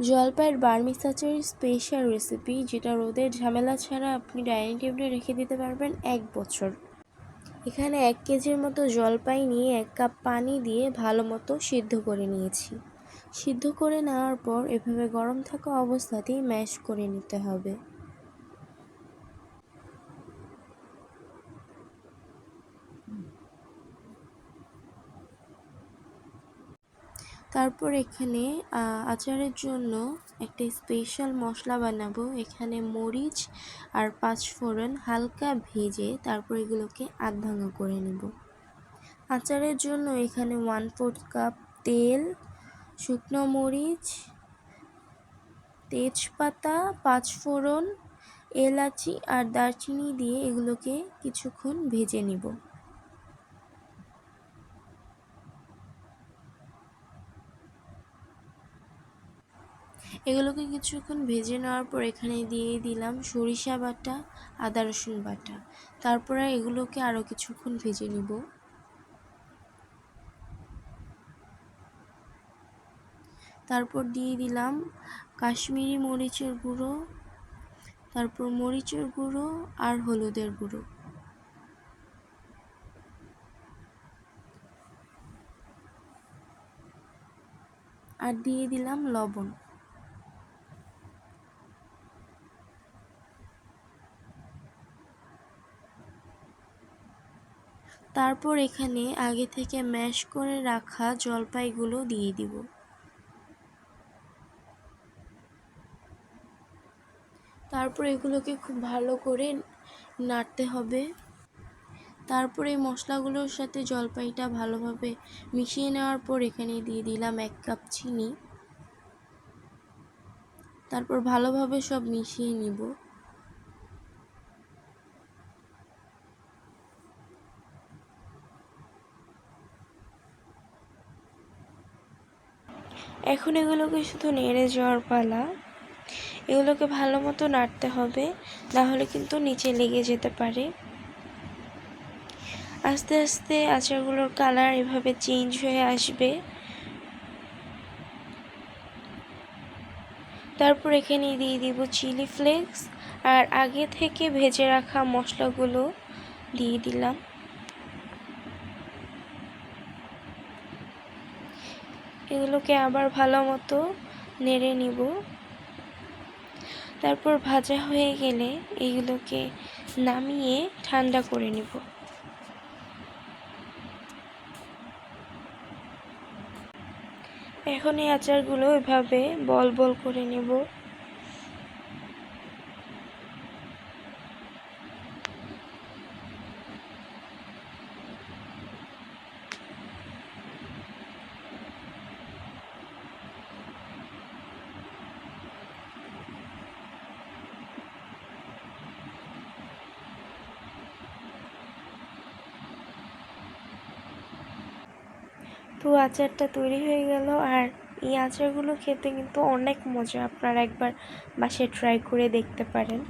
জলপাইয়ের বার্মিসাচের special recipe যেটা রোদের ঝামেলা ছাড়া আপনি ডাইনিং টেবিলে রেখে দিতে পারবেন এক বছর। এখানে এক কেজির মতো জলপাই নিয়ে এক কাপ পানি দিয়ে ভালো মতো সিদ্ধ করে নিয়েছি। সিদ্ধ করে নেওয়ার পর এভাবে গরম থাকা অবস্থাতেই ম্যাশ করে নিতে হবে। তারপর এখানে আচারের জন্য একটা স্পেশাল মশলা বানাবো। এখানে মরিচ আর পাঁচফোড়ন হালকা ভেজে তারপর এগুলোকে আধ ভাঙা করে নেব। আচারের জন্য এখানে ওয়ান ফোর্থ কাপ তেল, শুকনো মরিচ, তেজপাতা, পাঁচফোড়ন, এলাচি আর দারচিনি দিয়ে এগুলোকে কিছুক্ষণ ভেজে নিব। এগুলোকে কিছুক্ষণ ভেজে নেওয়ার পর এখানে দিয়ে দিলাম সরিষা বাটা, আদা রসুন বাটা। তারপরে এগুলোকে আরও কিছুক্ষণ ভেজে নিব। তারপর দিয়ে দিলাম কাশ্মীরি মরিচের গুঁড়ো, তারপর মরিচের গুঁড়ো আর হলুদের গুঁড়ো। আর দিয়ে দিলাম লবণ। তারপর এখানে আগে থেকে ম্যাশ করে রাখা জলপাইগুলো দিয়ে দিব। তারপর এগুলোকে খুব ভালো করে নাড়তে হবে। তারপর এই মশলাগুলোর সাথে জলপাইটা ভালোভাবে মিশিয়ে নেওয়ার পর এখানে দিয়ে দিলাম এক কাপ চিনি। তারপর ভালোভাবে সব মিশিয়ে নিব। এখন এগুলোকে শুধু নেড়ে যাওয়ার পালা। এগুলোকে ভালো মতো নাড়তে হবে নাহলে কিন্তু নিচে লেগে যেতে পারে। আস্তে আস্তে আচারগুলোর কালার এভাবে চেঞ্জ হয়ে আসবে। তারপর এখানে দিয়ে দিব চিলি ফ্লেক্স আর আগে থেকে ভেজে রাখা মশলাগুলো দিয়ে দিলাম। এগুলোকে আবার ভালো মতো নেড়ে নিব। তারপর ভাজা হয়ে গেলে এগুলোকে নামিয়ে ঠান্ডা করে নিব। এখন এই আচারগুলো এভাবে বল বল করে নেব। তো আচারটা তৈরি হয়ে গেল আর এই আচারগুলো খেতে কিন্তু অনেক মজা। আপনারা একবার বাসায় ট্রাই করে দেখতে পারেন।